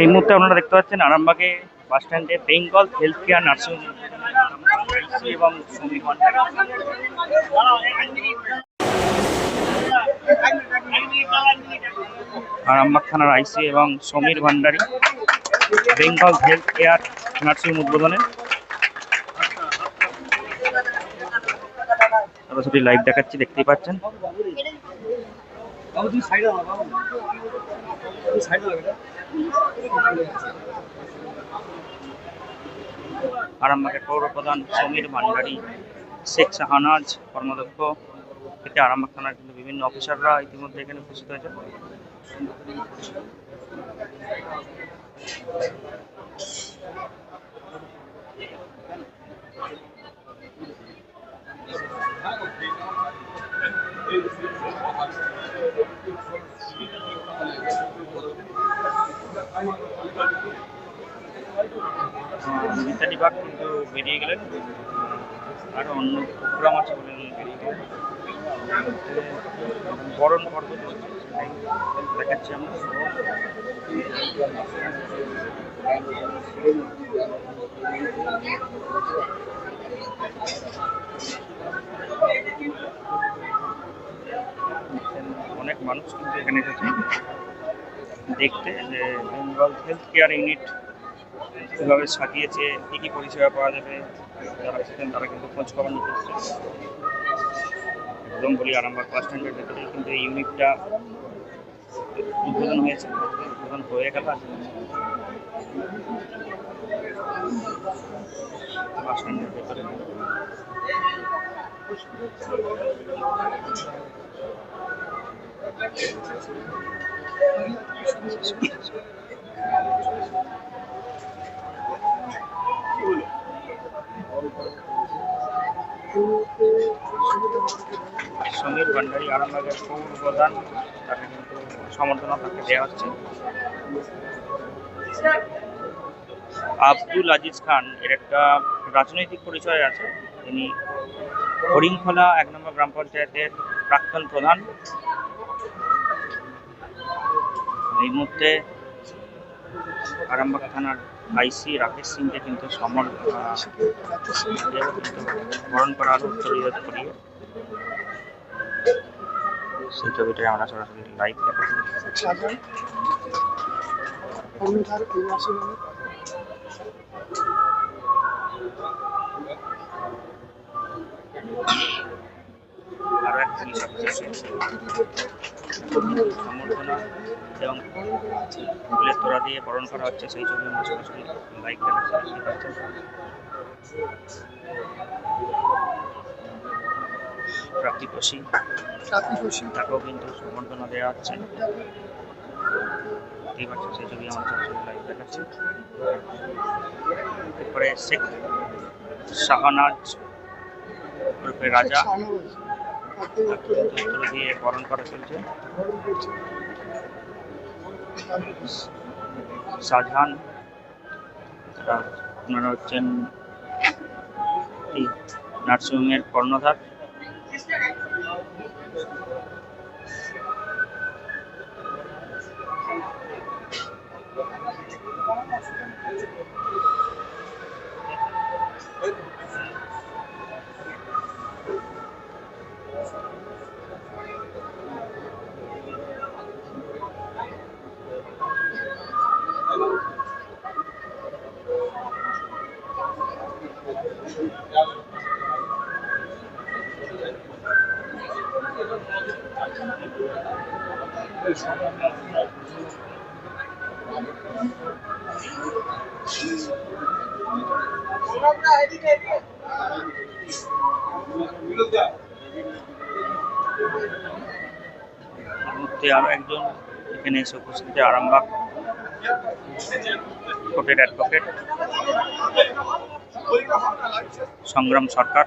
এই মুহূর্তে আপনারা দেখতে পাচ্ছেন আরামবাগে বাস স্ট্যান্ডে বেঙ্গল হেলথ কেয়ার নার্সিং এবং আরামবাগ থানার আইসি এবং Samir Bhandari Bengal health care nursing উদ্বোধনে। সরাসরি লাইভ দেখাচ্ছি, দেখতেই পাচ্ছেন। বাবু, তুমি সাইডে তুমি সাইডে আরামবাগের পৌর প্রধান সমীর ভান্ডারী, শেখ শাহানাজ কর্মাধ্যক্ষ থেকে আরামবাগ থানার কিন্তু বিভিন্ন অফিসাররা ইতিমধ্যে এখানে উপস্থিত হয়েছে মিতালি বাগ কিন্তু বেরিয়ে গেলেন। আরও অন্য প্রোগ্রাম আছে বলে বেরিয়ে গেলেন বরণ পর্ব দেখাচ্ছি আমরা মানুষ কিন্তু এখানে এসেছে। দেখতে যে বেঙ্গল হেলথ কেয়ার ইউনিট কীভাবে সাজিয়েছে কী কী পরিষেবা পাওয়া যাবে, যারা এসেছেন তারা কিন্তু খোঁজ খবর নিতে এসেছে। একদম বলি আরামবাগ বাস স্ট্যান্ডের ভেতরে কিন্তু এই ইউনিটটা উদ্বোধন হয়েছে, উদ্বোধন হয়ে গেল আজকে বাস স্ট্যান্ডের ভেতরে। সমীর ভান্ডারী আরামবাগের পৌর প্রধান তাকে কিন্তু সমর্থনা তাকে দেওয়া হচ্ছে। আব্দুল আজিজ খান, এর একটা রাজনৈতিক পরিচয় আছে। তিনি হরিংখোলা এক নম্বর গ্রাম পঞ্চায়েতের প্রাক্তন প্রধান। এই মুহূর্তে আরামবাগ থানার আইসি রাকেশ সিংকে কিন্তু সমর বরণ করা হলো উত্তরীয় সেই ছবিটাই আমরা সরাসরি লাইভ দেখাচ্ছি সাজান কর্মধার নিবাসী মানে আরও এক সম্বর্ধনা এবং ফুলের তোড়া দিয়ে বরণ করা হচ্ছে সেই ছবি আমরা সরাসরি লাইভ দেখাচ্ছি দেখতে পাচ্ছেন। প্রাপ্তিপোষী তাকেও কিন্তু সম্বর্ধনা দেওয়া হচ্ছে। দেখতেই পাচ্ছেন সেই ছবি আমরা সরাসরি লাইভ দেখাচ্ছি। এরপরে শেখ শাহনাজ ওরফে রাজা। বরণ করা চলছে। শাহজাহান আপনারা হচ্ছেন নার্সিংহোমের কর্ণধার। আরও একজন এখানে এসে উপস্থিত আরামবাগ। কোর্টের অ্যাডভোকেট संग्राम सरकार।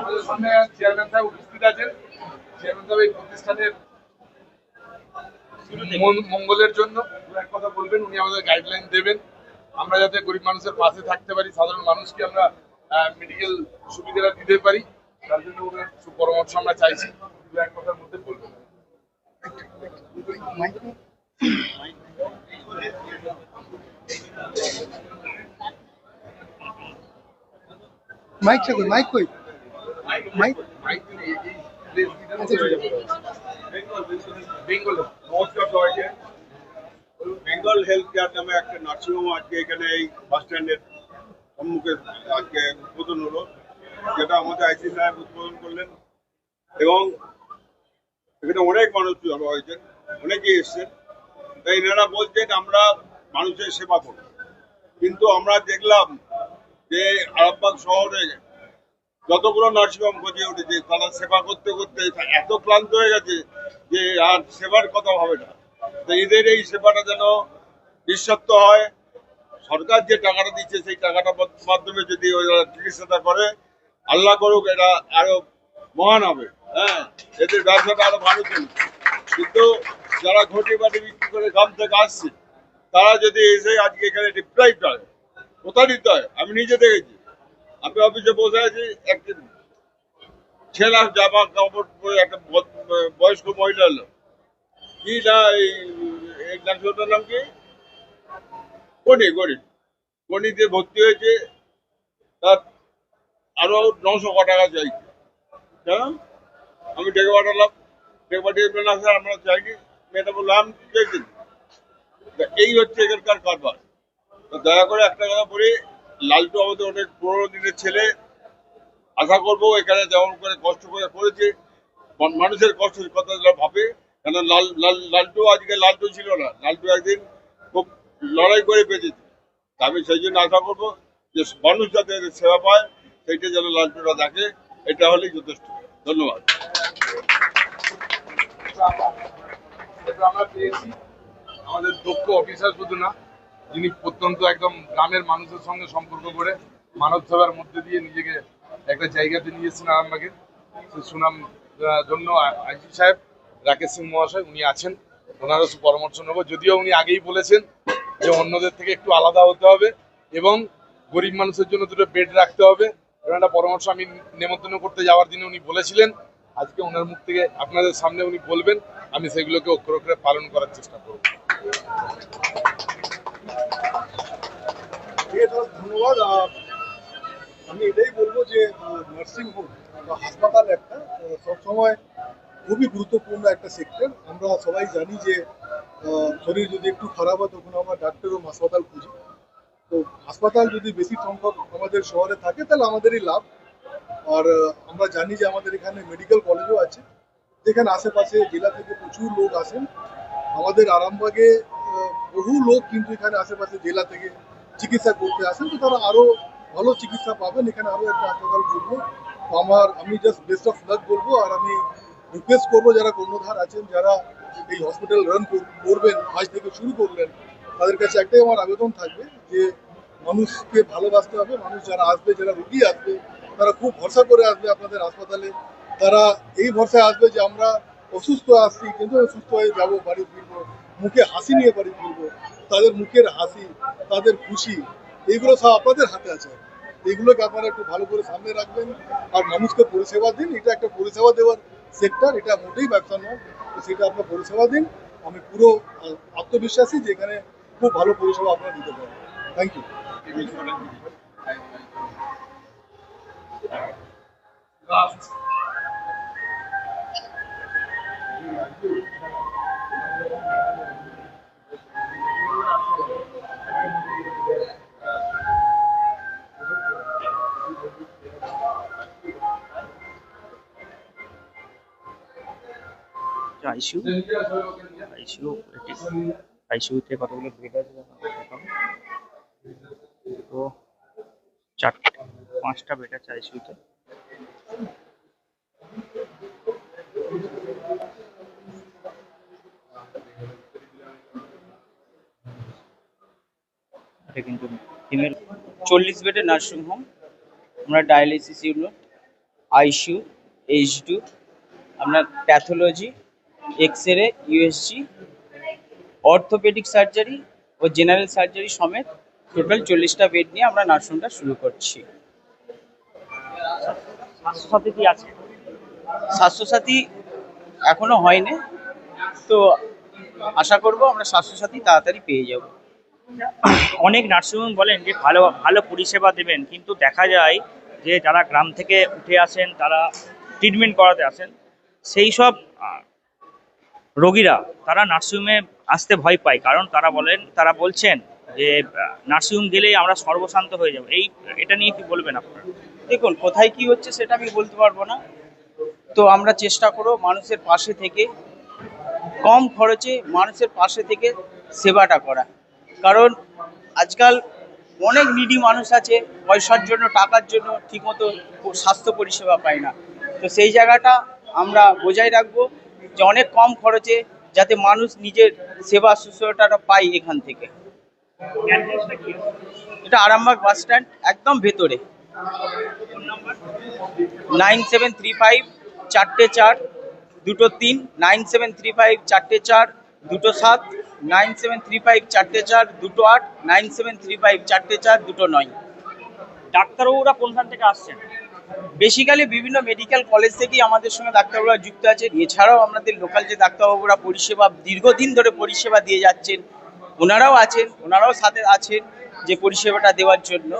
আমাদের সামনে চেয়ারম্যান সাহেব উপস্থিত আছেন। চেয়ারম্যান সাহেব এই প্রতিষ্ঠানের মঙ্গলের জন্য। এক কথা বলবেন উনি আমাদের গাইডলাইন দেবেন। আমরা যাতে গরিব মানুষের পাশে থাকতে পারি সাধারণ মানুষকে আমরা মেডিকেল সুবিধাটা দিতে পারি তার জন্য ওনার সুপরামর্শ আমরা চাইছি। দু এক কথার মধ্যে বলবেন। মাইক কই মাইক কই? মাইক বেঙ্গল হেলথ কেয়ার নামে একটা নার্সিংহোম আজকে এখানে এই বাস স্ট্যান্ডের সম্মুখে আজকে উদ্বোধন হলো। যেটা আমাদের আইসি সাহেব উদ্বোধন করলেন। এবং এখানে অনেক মানুষ জড়ো হয়েছেন অনেকেই এসছেন তাই এনারা বলছেন আমরা মানুষের সেবা করব। কিন্তু আমরা দেখলাম যে আরামবাগ শহরে যতগুলো নার্সিংহোম গজিয়ে উঠেছে, তারা সেবা করতে করতে এত ক্লান্ত হয়ে গেছে যে আর সেবার কথা হবে না। তো এদের এই সেবাটা যেন নিঃস্বার্থ হয়। সরকার যে টাকাটা দিচ্ছে, সেই টাকাটা মাধ্যমে যদি ওরা চিকিৎসাটা করে, আল্লাহ করুক, এটা আরও মহান হবে। হ্যাঁ এদের ব্যবসাটা আরও ভালো চলবে কিন্তু যারা ঘটি বাটি বিক্রি করে গ্রাম থেকে আসছে, তারা যদি এসে আজকে এখানে ডিপ্রাইভ হয়, প্রতারিত হয়, আমি নিজে দেখেছি। আমি অফিসে বসে আছি একদিন ছেলা জামা কাপড় পরে একটা বয়স্ক মহিলা এলো। কি না এই এই নার্সিংহোমটার নাম কি? গণি গণি গণিতে ভর্তি হয়েছে, তার আরও নশো ক টাকা চাইছে। কেন আমি ডেকে পাঠালাম। ডেকে পাঠিয়ে না স্যার, আমরা চাইনি। মেয়েটা বললাম চাইছি এই হচ্ছে এখানকার কারবার। দয়া করে একটা কথা বলি লালটু আমাদের অনেক পুরোনো দিনের ছেলে। আশা করব এখানে যেমন করে কষ্ট করে করেছে মানুষের কষ্টের কথা ভাবে কেন লাল লাল লালটু আজকে লালটু ছিল না। লালটু একদিন খুব লড়াই করে তা আমি সেই জন্য আশা করব যে মানুষ যাতে সেবা পায়, সেইটা যেন লালটুরা দেখে, এটা হলেই যথেষ্ট। ধন্যবাদ। আমরা পেয়েছি। আমাদের দক্ষ অফিসার শুধু না যিনি প্রত্যন্ত একদম গ্রামের মানুষের সঙ্গে সম্পর্ক করে মানব সেবার মধ্যে দিয়ে নিজেকে একটা জায়গাতে নিয়ে এসেছেন আরামবাগে। সে সুনাম জন্য আইজি সাহেব, রাকেশ সিং মহাশয় উনি আছেন। ওনারও পরামর্শ নেব। যদিও উনি আগেই বলেছেন যে অন্যদের থেকে একটু আলাদা হতে হবে এবং গরিব মানুষের জন্য দুটো বেড রাখতে হবে। এরকম একটা পরামর্শ আমি নেমন্তন্ন করতে যাওয়ার দিনে উনি বলেছিলেন। আজকে ওনার মুখ থেকে আপনাদের সামনে উনি বলবেন। আমি সেগুলোকে অক্ষর অক্ষরে পালন করার চেষ্টা করব। ধন্যবাদ আমি এটাই বলব যে নার্সিং হোম বা হাসপাতাল একটা সবসময় খুবই গুরুত্বপূর্ণ একটা সেক্টর আমরা সবাই জানি যে শরীর যদি একটু খারাপ হয়, তখন আমরা ডাক্তার ও হাসপাতাল খুঁজি। তো হাসপাতাল যদি বেশি সংখ্যক আমাদের শহরে থাকে, তাহলে আমাদেরই লাভ। আর আমরা জানি যে আমাদের এখানে মেডিকেল কলেজও আছে, যেখানে আশেপাশে জেলা থেকে প্রচুর লোক আসেন। আমাদের আরামবাগে বহু লোক কিন্তু এখানে আশেপাশে জেলা থেকে চিকিৎসা করতে আসেন। তো তারা আরও ভালো চিকিৎসা পাবেন। এখানে আরও একটা হাসপাতাল তো আমার, আমি জাস্ট বেস্ট অফ লাক বলব। আর আমি রিকোয়েস্ট করব যারা কর্ণধার আছেন, যারা এই হসপিটাল রান করবেন, আজ থেকে শুরু করবেন তাদের কাছে একটাই আমার আবেদন থাকবে যে মানুষকে ভালোবাসতে হবে। মানুষ যারা আসবে, যারা রুগী আসবে, তারা খুব ভরসা করে আসবে আপনাদের হাসপাতালে। তারা এই ভরসায় আসবে যে আমরা অসুস্থ আসছি কিন্তু সুস্থ হয়ে যাব, বাড়ি ফিরবো। মুখে হাসি নিয়ে বাড়ি ফিরবো, তাদের মুখের হাসি, তাদের খুশি এইগুলো সব আপনাদের হাতে আছে। এইগুলোকে আপনারা একটু ভালো করে সামনে রাখবেন আর মানুষকে পরিষেবা দিন, এটা একটা পরিষেবা দেওয়ার সেক্টর এটা মোটেই ব্যবসা নয়, তো সেটা আপনার পরিষেবা দিন। আমি পুরো আত্মবিশ্বাসী যে এখানে খুব ভালো পরিষেবা আপনারা দিতে পারবেন থ্যাংক ইউ আইসিউ আইসিউ আইসিউতে কতগুলো বেড আছে। তো চারটে, পাঁচটা বেড আছে আইসিউতে কিন্তু ফিমেল চল্লিশ বেডের নার্সিং হোম আমরা ডায়ালিসিস ইউনিট আইসিউ এইচ আপনার pathology X ray USG orthopaedic surgery ও জেনারেল সার্জারি সমেত টোটাল চল্লিশটা বেড নিয়ে আমরা নার্সিংটা শুরু করছি। স্বাস্থ্যসাথী কি আছে? স্বাস্থ্যসাথী এখনও হয়নি তো আশা করব আমরা স্বাস্থ্যসাথী তাড়াতাড়ি পেয়ে যাব। অনেক নার্সিংহোম বলেন যে ভালো ভালো পরিষেবা দেবেন কিন্তু দেখা যায় যে যারা গ্রাম থেকে উঠে আসেন তারা ট্রিটমেন্ট করাতে আসেন সেই সব রোগীরা, তারা নার্সিংহোমে আসতে ভয় পায়। কারণ তারা বলেন, তারা বলছেন যে, নার্সিংহোম গেলেই আমরা সর্বশান্ত হয়ে যাব। এই, এটা নিয়ে কি বলবেন আপনারা? দেখুন, কোথায় কি হচ্ছে সেটা আমি বলতে পারব না। তো আমরা চেষ্টা করো মানুষের পাশে থেকে, কম খরচে মানুষের পাশে থেকে সেবাটা করা। কারণ আজকাল অনেক নিডি মানুষ আছে, পয়সার জন্য, টাকার জন্য ঠিকমতো স্বাস্থ্য পরিষেবা পায় না। তো সেই জায়গাটা আমরা বজায় রাখব। যে অনেক কম খরচে যাতে মানুষ নিজের সেবা শুশ্রূষাটা পায় এখান থেকে। এটা আরামবাগ বাস স্ট্যান্ড, একদম ভেতরে। নাইন সেভেন থ্রি ফাইভ, চারটে চার, দুটো তিন, নাইন সেভেন থ্রি ফাইভ, চারটে চার, দুটো সাত, নাইন সেভেন থ্রি ফাইভ, চারটে চার, দুটো আট, নাইন সেভেন থ্রি ফাইভ, চারটে চার, দুটো নয়। ডাক্তারবাবুরা কোনখান থেকে আসছেন? বেসিক্যালি বিভিন্ন মেডিকেল কলেজ থেকেই আমাদের সঙ্গে ডাক্তারবাবুরা যুক্ত আছেন। এছাড়াও আমাদের লোকাল যে ডাক্তারবাবুরা পরিষেবা দীর্ঘদিন ধরে পরিষেবা দিয়ে যাচ্ছেন, ওনারাও আছেন, ওনারাও সাথে আছেন যে পরিষেবাটা দেওয়ার জন্য।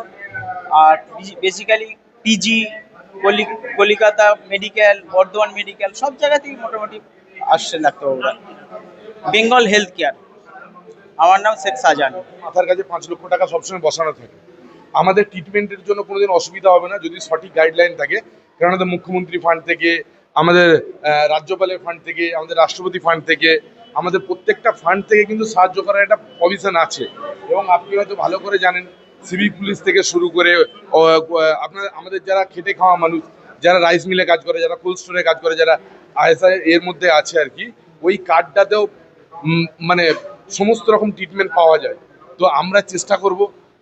আর basically PG Kolkata medical, Bardhaman medical, সব জায়গা থেকেই মোটামুটি আসছেন ডাক্তারবাবুরা। Bengal health care. আমার নাম শেখ শাহজাহান মাথার কাছে পাঁচ লক্ষ টাকা সবসময় বসানো থাকে। আমাদের ট্রিটমেন্টের জন্য কোনোদিন অসুবিধা হবে না, যদি সঠিক গাইডলাইন থাকে। কারণ আমাদের মুখ্যমন্ত্রী ফান্ড থেকে, আমাদের রাজ্যপালের ফান্ড থেকে, আমাদের রাষ্ট্রপতি ফান্ড থেকে, আমাদের প্রত্যেকটা ফান্ড থেকে কিন্তু সাহায্য করার একটা প্রভিশন আছে। এবং আপনি হয়তো ভালো করে জানেন সিভিক পুলিশ থেকে শুরু করে আপনার, আমাদের যারা খেটে খাওয়া মানুষ, যারা রাইস মিলে কাজ করে, যারা কোল্ড স্টোরে কাজ করে, যারা আইএসআই এর মধ্যে আছে আর কি, ওই কার্ডটাতেও মানে সমস্ত রকম ট্রিটমেন্ট পাওয়া যায়। তো আমরা চেষ্টা করব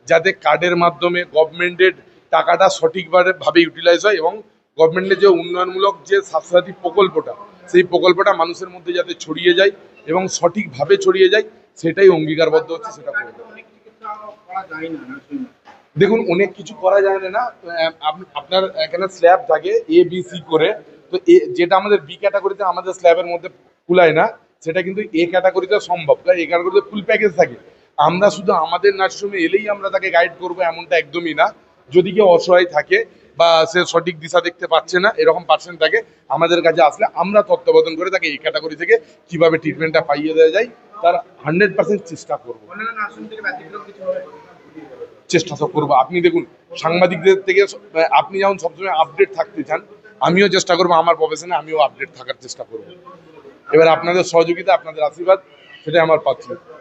যাতে কার্ডের মাধ্যমে গভর্নমেন্টের টাকাটা সঠিকভাবে ভাবে ইউটিলাইজ হয় এবং গভর্নমেন্টের যে উন্নয়নমূলক যে স্বাস্থ্যসাথী প্রকল্পটা, সেই প্রকল্পটা মানুষের মধ্যে যাতে ছড়িয়ে যায় এবং সঠিকভাবে ছড়িয়ে যায়, সেটাই অঙ্গীকারবদ্ধ হচ্ছে, সেটা দেখুন, অনেক কিছু করা যায় না আপনার এখানে স্ল্যাব থাকে এ বি সি করে, তো এ, যেটা আমাদের বি ক্যাটাগরিতে আমাদের স্ল্যাবের মধ্যে কুলায় না, সেটা কিন্তু এ ক্যাটাগরিতে সম্ভব এ ক্যাটাগরিতে ফুল প্যাকেজ থাকে। আমরা শুধু আমাদের নার্সিংহোমে এলেই আমরা তাকে গাইড করব এমনটা একদমই না। যদি কেউ অসহায় থাকে বা সে সঠিক দিশা দেখতে পাচ্ছে না এরকম পার্সেন্ট থাকে আমাদের কাছে আসলে আমরা তত্ত্বাবধান করে তাকে এই ক্যাটাগরি থেকে কীভাবে ট্রিটমেন্টটা পাইয়ে দেওয়া যায় তার হান্ড্রেড পার্সেন্ট চেষ্টা করব। চেষ্টা তো করব। আপনি দেখুন সাংবাদিকদের থেকে আপনি যেমন সবসময় আপডেট থাকতে চান আমিও চেষ্টা করব আমার প্রফেশনে আমিও আপডেট থাকার চেষ্টা করব। এবার আপনাদের সহযোগিতা আপনাদের আশীর্বাদ সেটাই আমার পাচ্ছি